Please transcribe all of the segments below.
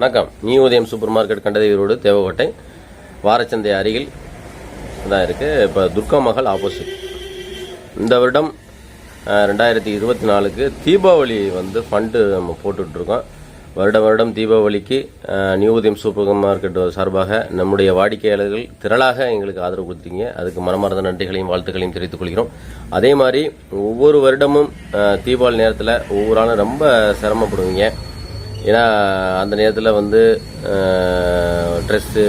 வணக்கம். New Udayam super market Kandadevi road Devakottai வாரச்சந்தை அருகில் தான் இருக்குது இப்போ துர்கா மகள் ஆப்போசிட் இந்த வருடம் ரெண்டாயிரத்தி இருபத்தி நாலுக்கு தீபாவளி வந்து ஃபண்டு நம்ம போட்டுட்ருக்கோம். வருட வருடம் தீபாவளிக்கு நியூ உதயம் சூப்பர் மார்க்கெட் சார்பாக நம்முடைய வாடிக்கையாளர்கள் திரளாக எங்களுக்கு ஆதரவு கொடுத்தீங்க. அதுக்கு மனமார்ந்த நன்றிகளையும் வாழ்த்துக்களையும் தெரிவித்துக் கொள்கிறோம். அதே மாதிரி ஒவ்வொரு வருடமும் தீபாவளி நேரத்தில் ஒவ்வொரு ஆளும் ரொம்ப சிரமப்படுவீங்க. ஏன்னா அந்த நேரத்தில் வந்து ட்ரெஸ்ஸு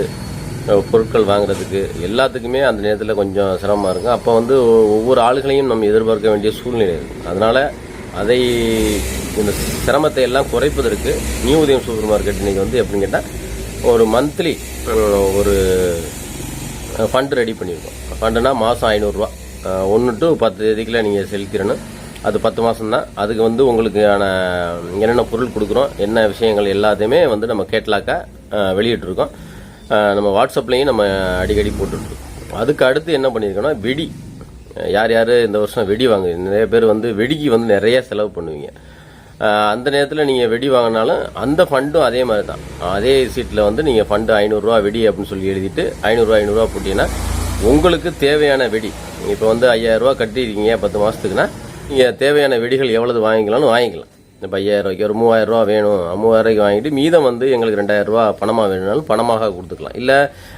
பொருட்கள் வாங்குறதுக்கு எல்லாத்துக்குமே அந்த நேரத்தில் கொஞ்சம் சிரமமாக இருக்கும். அப்போ வந்து ஒவ்வொரு ஆளுகளையும் நம்ம எதிர்பார்க்க வேண்டிய சூழ்நிலை இருக்குது அதனால் அதை இந்த சிரமத்தை எல்லாம் குறைப்பதற்கு நியூ உதயம் சூப்பர் மார்க்கெட் இன்றைக்கி வந்து எப்படின்னு கேட்டால் ஒரு மந்த்லி ஒரு ஃபண்டு ரெடி பண்ணியிருக்கோம் ஃபண்டுனா மாதம் ஐநூறுரூவா ஒன்று டு பத்து தேதிக்குள்ளே நீங்கள் செலுத்திடணும். அது பத்து மாதம் தான் அதுக்கு வந்து உங்களுக்கான என்னென்ன பொருள் கொடுக்குறோம் என்ன விஷயங்கள் எல்லாத்தையுமே வந்து நம்ம கேட்லாக்காக வெளியிட்ருக்கோம் நம்ம வாட்ஸ்அப்லேயும் நம்ம அடிக்கடி போட்டுட்ருக்கோம். அதுக்கு அடுத்து என்ன பண்ணியிருக்கோம்னா வெடி. யார் யார் இந்த வருஷம் வெடி வாங்க நிறைய பேர் வந்து வெடிக்கு வந்து நிறைய செலவு பண்ணுவீங்க. அந்த நேரத்தில் நீங்கள் வெடி வாங்கினாலும் அந்த ஃபண்டும் அதே மாதிரி தான் அதே சீட்டில் வந்து நீங்கள் ஃபண்டு ஐநூறுரூவா வெடி அப்படின்னு சொல்லி எழுதிட்டு ஐநூறுரூவா ஐநூறுரூவா போட்டிங்கன்னா உங்களுக்கு தேவையான வெடி. இப்போ வந்து ஐயாயிரரூவா கட்டியிருக்கீங்க பத்து மாதத்துக்குன்னா நீங்கள் தேவையான வெடிகள் எவ்வளவு வாங்கிக்கலாம்னு வாங்கிக்கலாம். இப்போ ஐயாயிரம் ரூபாய்க்கு ஒரு மூவாயிரம் ரூபா வேணும் மூவாயிரரூவாய்க்கு வாங்கிட்டு மீதம் வந்து எங்களுக்கு ரெண்டாயிரம் ரூபா பணமாக வேணும்னாலும் பணமாக கொடுத்துக்கலாம். இல்லை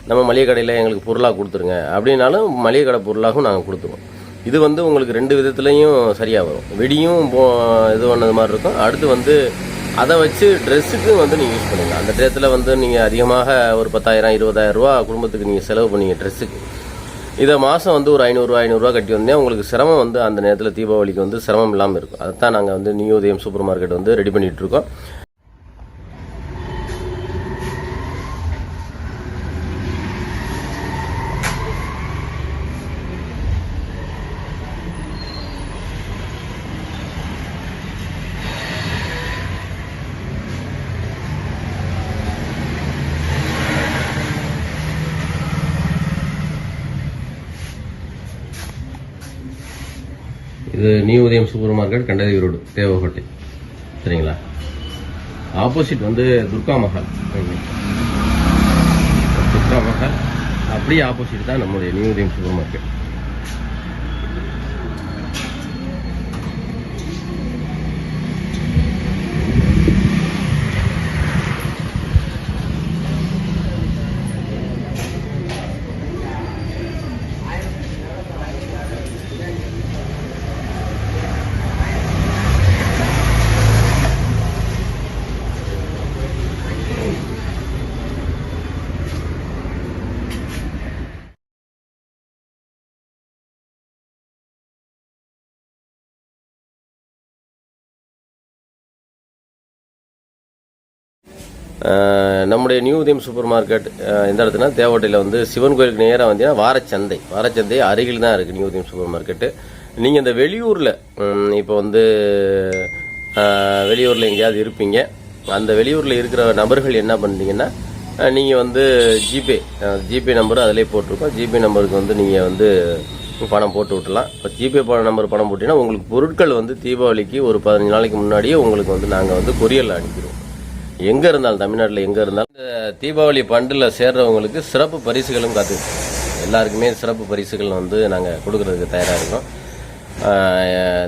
நம்ம மளிகை கடையில் எங்களுக்கு பொருளாக கொடுத்துருங்க அப்படின்னாலும் மளிகை கடை பொருளாகவும் நாங்கள் கொடுத்துருவோம். இது வந்து உங்களுக்கு ரெண்டு விதத்துலையும் சரியாக வரும். வெடியும் போ- இது பண்ணது மாதிரி இருக்கும். அடுத்து வந்து அதை வச்சு ட்ரெஸ்ஸுக்கு வந்து நீங்கள் யூஸ் பண்ணிக்கலாம். அந்த டயத்தில் வந்து நீங்கள் அதிகமாக ஒரு பத்தாயிரம் இருபதாயிரரூவா குடும்பத்துக்கு நீங்கள் செலவு பண்ணீங்க ட்ரெஸ்ஸுக்கு இதை மாதம் வந்து ஒரு ஐநூறுரூவா ஐநூறுரூவா கட்டி வந்தேன் உங்களுக்கு சிரமம் வந்து அந்த நேரத்தில் தீபாவளிக்கு வந்து சிரமம் இல்லாமல் இருக்கும். அதுதான் நாங்கள் வந்து நியூ உதயம் சூப்பர் மார்க்கெட் வந்து ரெடி பண்ணிகிட்ருக்கோம் இது new Udayam super market Kandadevi road Devakottai. சரிங்களா? ஆப்போசிட் வந்து துர்கா மஹால். துர்கா மஹால் அப்படியே ஆப்போசிட் தான் நம்முடைய நியூ உதயம் சூப்பர் மார்க்கெட் நம்முடைய நியூ உதயம் சூப்பர் மார்க்கெட் எந்த இடத்துனா தேவகோட்டையில் வந்து சிவன் கோயிலுக்கு நேராக வந்தீங்கன்னா வாரச்சந்தை. வாரச்சந்தை அருகில் தான் இருக்குது நியூ உதயம் சூப்பர் மார்க்கெட்டு நீங்கள் இந்த வெளியூரில் இப்போ வந்து வெளியூரில் எங்கேயாவது இருப்பீங்க. அந்த வெளியூரில் இருக்கிற நபர்கள் என்ன பண்ணுறீங்கன்னா நீங்கள் வந்து ஜிபே ஜிபே நம்பர் அதிலே போட்டிருக்கோம். ஜிபே நம்பருக்கு வந்து நீங்கள் வந்து பணம் போட்டு விட்டலாம் இப்போ ஜிபே நம்பர் பணம் போட்டிங்கன்னா உங்களுக்கு பொருட்கள் வந்து தீபாவளிக்கு ஒரு பதினஞ்சு நாளைக்கு முன்னாடியே உங்களுக்கு வந்து நாங்கள் வந்து கொரியரில் அனுப்பிடுவோம். எங்க இருந்தாலும் தமிழ்நாட்டில் எங்க இருந்தாலும் இந்த தீபாவளி பண்டில் சேர்றவங்களுக்கு சிறப்பு பரிசுகளும் காத்து எல்லாருக்குமே சிறப்பு பரிசுகள் வந்து நாங்கள் கொடுக்கறதுக்கு தயாராக இருக்கோம்.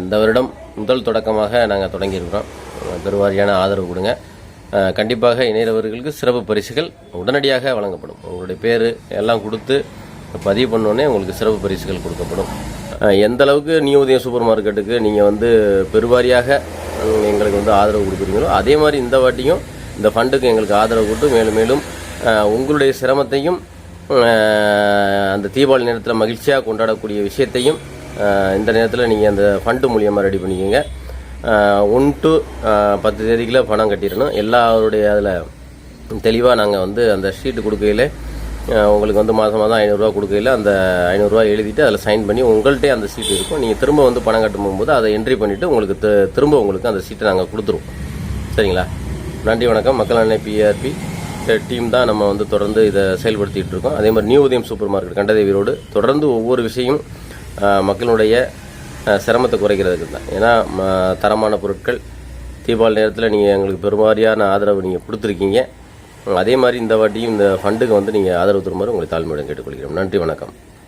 இந்த வருடம் முதல் தொடக்கமாக நாங்கள் தொடங்கியிருக்கிறோம் பெருவாரியான ஆதரவு கொடுங்க. கண்டிப்பாக இணையவர்களுக்கு சிறப்பு பரிசுகள் உடனடியாக வழங்கப்படும். உங்களுடைய பேர் எல்லாம் கொடுத்து பதிவு பண்ணோடனே உங்களுக்கு சிறப்பு பரிசுகள் கொடுக்கப்படும். எந்த அளவுக்கு நியூ உதயம் சூப்பர் மார்க்கெட்டுக்கு நீங்கள் வந்து பெருவாரியாக எங்களுக்கு வந்து ஆதரவு கொடுக்குறீங்களோ அதே மாதிரி இந்த வாட்டியும் இந்த ஃபண்டுக்கு எங்களுக்கு ஆதரவு கொடுத்து மேலும் மேலும் உங்களுடைய சிரமத்தையும் அந்த தீபாவளி நேரத்தில் மகிழ்ச்சியாக கொண்டாடக்கூடிய விஷயத்தையும் இந்த நேரத்தில் நீங்கள் அந்த ஃபண்டு மூலியமாக ரெடி பண்ணிக்கோங்க. ஒன் டு பத்து தேதிக்குள்ள பணம் கட்டிடணும். எல்லாருடைய அதில் தெளிவாக நாங்கள் வந்து அந்த ஷீட்டு கொடுக்கையில் உங்களுக்கு வந்து மாதம் மாதம் ஐநூறுரூவா கொடுக்கையில் அந்த ஐநூறுரூவா எழுதிட்டு அதில் சைன் பண்ணி உங்கள்கிட்டே அந்த சீட் இருக்கும். நீங்கள் திரும்ப வந்து பணம் கட்டும் போகும்போது அதை என்ட்ரி பண்ணிவிட்டு உங்களுக்கு திரும்ப உங்களுக்கு அந்த சீட்டை நாங்கள் கொடுத்துருவோம். சரிங்களா? நன்றி வணக்கம். மக்கள் அன்னை பிஆர்பி டீம் தான் நம்ம வந்து தொடர்ந்து இதை செயல்படுத்திட்டு இருக்கோம். அதே மாதிரி new Udayam super market Kandadevi road தொடர்ந்து ஒவ்வொரு விஷயம் மக்களுடைய சிரமத்தை குறைக்கிறதுக்கு தான். ஏன்னா தரமான பொருட்கள் தீபாவளி நேரத்தில் நீங்கள் எங்களுக்கு பெருமாறியான ஆதரவு நீங்கள் கொடுத்துருக்கீங்க. அதே மாதிரி இந்த வாட்டியும் இந்த ஃபண்டுக்கு வந்து நீங்கள் ஆதரவு தருமாறு உங்களை தாழ்மையுடன் கேட்டுக்கொள்கிறோம். நன்றி வணக்கம்.